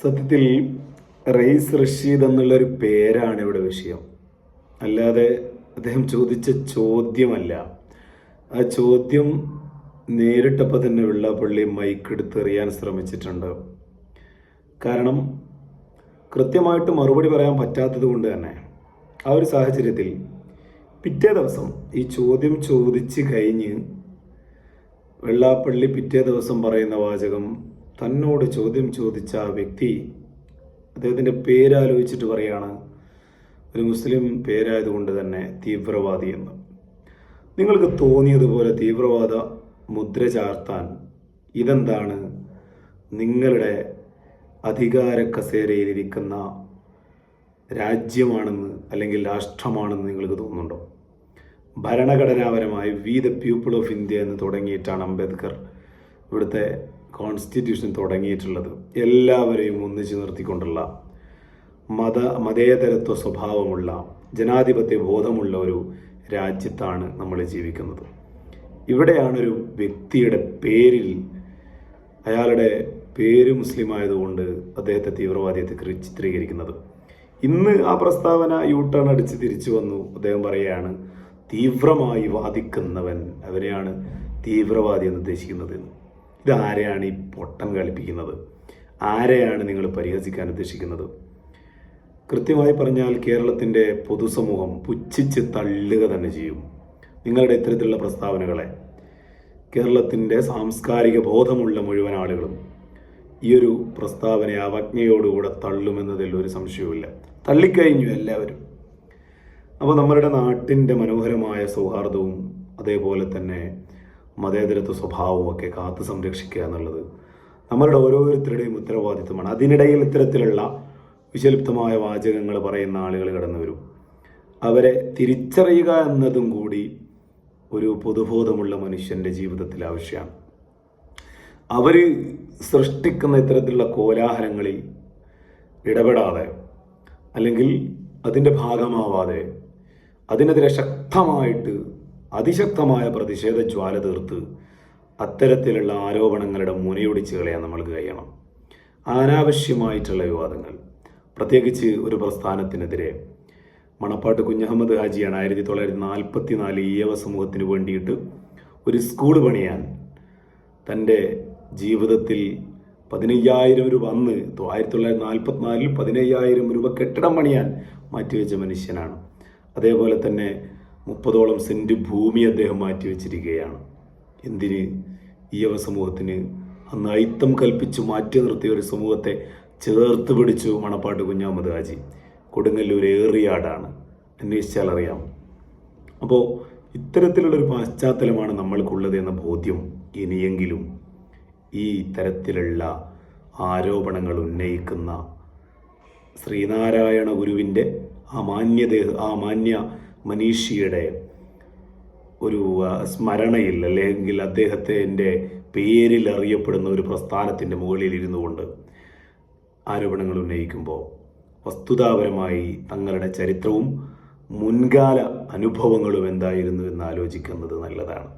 സത്യത്തിൽ റെയ്സ് റഷീദ് എന്നുള്ളൊരു പേരാണ് ഇവിടെ വിഷയം. അല്ലാതെ അദ്ദേഹം ചോദിച്ച ചോദ്യമല്ല. ആ ചോദ്യം നേരിട്ടപ്പോൾ തന്നെ വെള്ളാപ്പള്ളി മൈക്ക് എടുത്തെറിയാൻ ശ്രമിച്ചിട്ടുണ്ട്. കാരണം കൃത്യമായിട്ട് മറുപടി പറയാൻ പറ്റാത്തത് കൊണ്ട് തന്നെ ആ ഒരു സാഹചര്യത്തിൽ പിറ്റേ ദിവസം ഈ ചോദ്യം ചോദിച്ച് കഴിഞ്ഞ് വെള്ളാപ്പള്ളി പിറ്റേ ദിവസം പറയുന്ന വാചകം തന്നോട് ചോദ്യം ചോദിച്ച വ്യക്തി അദ്ദേഹത്തിന്റെ പേരാലോചിച്ചിട്ട് പറയാണ് ഒരു മുസ്ലിം പേരായതുകൊണ്ട് തന്നെ തീവ്രവാദി എന്ന്. നിങ്ങൾക്ക് തോന്നിയതുപോലെ തീവ്രവാദ മുദ്ര ചാർത്താൻ ഇതെന്താണ്? നിങ്ങളുടെ അധികാര കസേരയിലിരിക്കുന്ന രാജ്യമാണെന്ന് അല്ലെങ്കിൽ രാഷ്ട്രമാണെന്ന് നിങ്ങൾക്ക് തോന്നുന്നുണ്ടോ? ഭരണഘടനാപരമായി we the people of India എന്ന് തുടങ്ങിയിട്ടാണ് അംബേദ്കർ ഇവിടുത്തെ കോൺസ്റ്റിറ്റ്യൂഷൻ തുടങ്ങിയിട്ടുള്ളത് എല്ലാവരെയും ഒന്നിച്ചു നിർത്തിക്കൊണ്ടുള്ള മത മതേതരത്വ സ്വഭാവമുള്ള ജനാധിപത്യ ബോധമുള്ള ഒരു രാജ്യത്താണ് നമ്മൾ ജീവിക്കുന്നത്. ഇവിടെയാണ് ഒരു വ്യക്തിയുടെ പേരിൽ അയാളുടെ പേര് മുസ്ലിം ആയതുകൊണ്ട് അദ്ദേഹത്തെ തീവ്രവാദിയത്തെ കൃ- ചിത്രീകരിക്കുന്നത്. ഇന്ന് ആ പ്രസ്താവന യൂ ടേൺ അടിച്ച് തിരിച്ചു വന്നു. അദ്ദേഹം പറയുകയാണ് തീവ്രമായി വാദിക്കുന്നവൻ അവരെയാണ് തീവ്രവാദി എന്ന് ഉദ്ദേശിക്കുന്നത് ഇത് ആരെയാണ് ഈ പൊട്ടൻ കളിപ്പിക്കുന്നത്? ആരെയാണ് നിങ്ങൾ പരിഹസിക്കാൻ ഉദ്ദേശിക്കുന്നത്? കൃത്യമായി പറഞ്ഞാൽ കേരളത്തിന്റെ പൊതുസമൂഹം പുച്ഛിച്ച് തള്ളുക തന്നെ ചെയ്യും. നിങ്ങളുടെ ഇത്തരത്തിലുള്ള പ്രസ്താവനകളെ. കേരളത്തിന്റെ സാംസ്കാരിക ബോധമുള്ള മുഴുവൻ ആളുകളും ഈ ഒരു പ്രസ്താവനയെ അവജ്ഞയോടുകൂടെ തള്ളുമെന്നതിൽ ഒരു സംശയവുമില്ല. തള്ളിക്കഴിഞ്ഞു എല്ലാവരും. അപ്പോൾ നമ്മളുടെ നാട്ടിന്റെ മനോഹരമായ സൗഹാർദ്ദവും അതേപോലെ തന്നെ മതേതരത്വ സ്വഭാവവും ഒക്കെ കാത്തു സംരക്ഷിക്കുക എന്നുള്ളത് നമ്മളുടെ ഓരോരുത്തരുടെയും ഉത്തരവാദിത്വമാണ്. അതിനിടയിൽ ഇത്തരത്തിലുള്ള വിശലിപ്തമായ വാചകങ്ങൾ പറയുന്ന ആളുകൾ കടന്നു വരും. അവരെ തിരിച്ചറിയുക എന്നതും കൂടി ഒരു പൊതുബോധമുള്ള മനുഷ്യന്റെ ജീവിതത്തിൽ ആവശ്യമാണ്. അവർ സൃഷ്ടിക്കുന്ന ഇത്തരത്തിലുള്ള കോലാഹലങ്ങളിൽ ഇടപെടാതെ അല്ലെങ്കിൽ അതിന്റെ ഭാഗമാവാതെ അതിനെതിരെ ശക്തമായിട്ട് അതിശക്തമായ പ്രതിഷേധ ജ്വാല തീർത്ത് അത്തരത്തിലുള്ള ആരോപണങ്ങളുടെ മുനയൊടിച്ച് കളയാൻ നമ്മൾക്ക് കഴിയണം. അനാവശ്യമായിട്ടുള്ള വിവാദങ്ങൾ. പ്രത്യേകിച്ച് ഒരു പ്രസ്ഥാനത്തിനെതിരെ മണപ്പാട്ട് കുഞ്ഞഹമ്മദ് ഹാജിയാണ് ആയിരത്തി തൊള്ളായിരത്തി നാൽപ്പത്തി നാല് ഈയവ സമൂഹത്തിന് വേണ്ടിയിട്ട് ഒരു സ്കൂൾ പണിയാൻ തന്റെ ജീവിതത്തിൽ പതിനയ്യായിരം രൂപ അന്ന് ആയിരത്തി തൊള്ളായിരത്തി നാൽപ്പത്തിനാലിൽ പതിനയ്യായിരം രൂപ കെട്ടിടം പണിയാൻ മാറ്റിവെച്ച മനുഷ്യനാണ്. അതേപോലെ തന്നെ മുപ്പതോളം സെന്റ് ഭൂമി അദ്ദേഹം മാറ്റിവെച്ചിരിക്കുകയാണ് എന്തിന്? ഈയവ സമൂഹത്തിന് അന്ന് അയിത്തം കൽപ്പിച്ചു മാറ്റി നിർത്തിയ ഒരു സമൂഹത്തെ ചേർത്ത് പിടിച്ചു മണപ്പാട്ട് കുഞ്ഞാമത് ഹാജി കൊടുങ്ങല്ലൂർ ഏറിയാടാണ്. അന്വേഷിച്ചാൽ അറിയാം. അപ്പോൾ ഇത്തരത്തിലുള്ളൊരു പശ്ചാത്തലമാണ് നമ്മൾക്കുള്ളത് എന്ന ബോധ്യം ഇനിയെങ്കിലും ഈ തരത്തിലുള്ള ആരോപണങ്ങൾ ഉന്നയിക്കുന്ന ശ്രീനാരായണ ഗുരുവിന്റെ ആ മാന്യദേഹ ആ മാന്യ മനീഷിയുടെ ഒരു സ്മരണയിൽ അല്ലെങ്കിൽ അദ്ദേഹത്തിന്റെ പേരിൽ അറിയപ്പെടുന്ന ഒരു പ്രസ്ഥാനത്തിന്റെ മുകളിൽ ഇരുന്നു കൊണ്ട് ആരോപണങ്ങൾ ഉന്നയിക്കുമ്പോൾ വസ്തുതാപരമായി തങ്ങളുടെ ചരിത്രവും മുൻകാല അനുഭവങ്ങളും എന്തായിരുന്നു എന്ന് ആലോചിക്കുന്നത് നല്ലതാണ്.